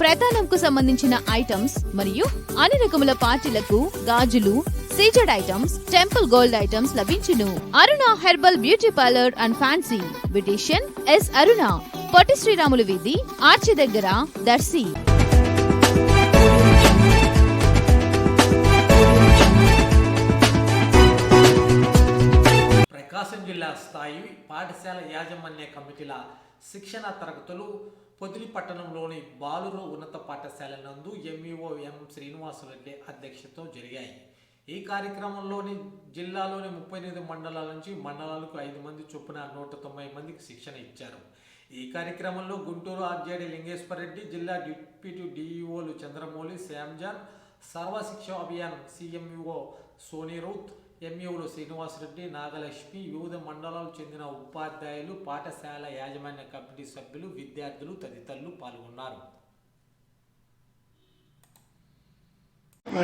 ప్రధానంకు సంబంధించిన ఐటమ్స్ మరియు అన్ని రకముల పార్టీలకు గాజులు CZ items temple gold items లభించును. Aruna herbal beauty parlour and fancy. Beautician S Aruna. Potti Sriramulu వీధి ఆర్చి దగ్గర దర్శి. ప్రకాశం జిల్లా స్థాయి పాఠశాల యాజమాన్య కమిటీల శిక్షణ తరగతులు పొదిలి పట్టణంలోని బాలురు ఉన్నత పాఠశాల నందు ఎంఈఓ ఎం శ్రీనివాసరెడ్డి అధ్యక్షతతో జరిగాయి. ఈ కార్యక్రమంలోని జిల్లాలోని ముప్పై ఎనిమిది మండలాల నుంచి మండలాలకు ఐదు మంది చొప్పున నూట తొంభై మందికి శిక్షణ ఇచ్చారు. ఈ కార్యక్రమంలో గుంటూరు ఆర్జేడి లింగేశ్వర రెడ్డి జిల్లా డిప్యూటీ డిఈఓలు చంద్రమౌళి శ్యామ్జాన్ సర్వశిక్ష అభియాన్ సిఎంఈఓ సోనీ రౌత్ ఎంఈఓలు శ్రీనివాసరెడ్డి నాగలక్ష్మి వివిధ మండలాలకు చెందిన ఉపాధ్యాయులు పాఠశాల యాజమాన్య కమిటీ సభ్యులు విద్యార్థులు తదితరులు పాల్గొన్నారు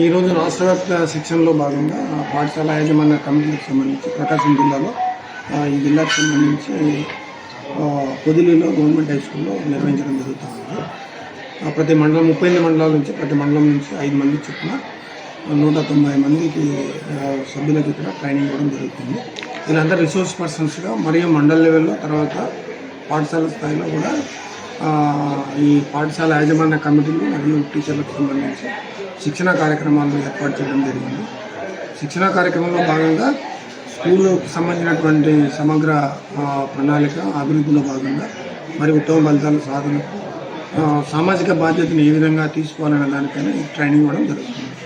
ఈరోజు రాష్ట్ర వ్యాప్త శిక్షణలో భాగంగా పాఠశాల యాజమాన్య కమిటీకి సంబంధించి ప్రకాశం జిల్లాలో ఈ జిల్లాకు సంబంధించి పొదిలిలో గవర్నమెంట్ హై స్కూల్లో నిర్వహించడం జరుగుతుంది ప్రతి మండలం ముప్పై ఎనిమిది మండలాల నుంచి ప్రతి మండలం నుంచి ఐదు మంది చొప్పున నూట తొంభై మందికి ఆ, సభ్యులకు ఇక్కడ ట్రైనింగ్ ఇవ్వడం జరుగుతుంది. వీళ్ళందరూ రిసోర్స్ పర్సన్స్గా మరియు మండల లెవెల్లో తర్వాత పాఠశాల స్థాయిలో కూడా ఈ పాఠశాల యాజమాన్య కమిటీలు మరియు టీచర్లకు సంబంధించి శిక్షణ కార్యక్రమాలను ఏర్పాటు చేయడం జరిగింది. శిక్షణ కార్యక్రమంలో భాగంగా స్కూలుకు సంబంధించినటువంటి సమగ్ర ప్రణాళిక అభివృద్ధిలో భాగంగా మరియు ఉత్తమ ఫలితాల సాధనకు సామాజిక బాధ్యతను ఏ విధంగా తీసుకోవాలనే దానిపైన ఈ ట్రైనింగ్ ఇవ్వడం జరుగుతుంది.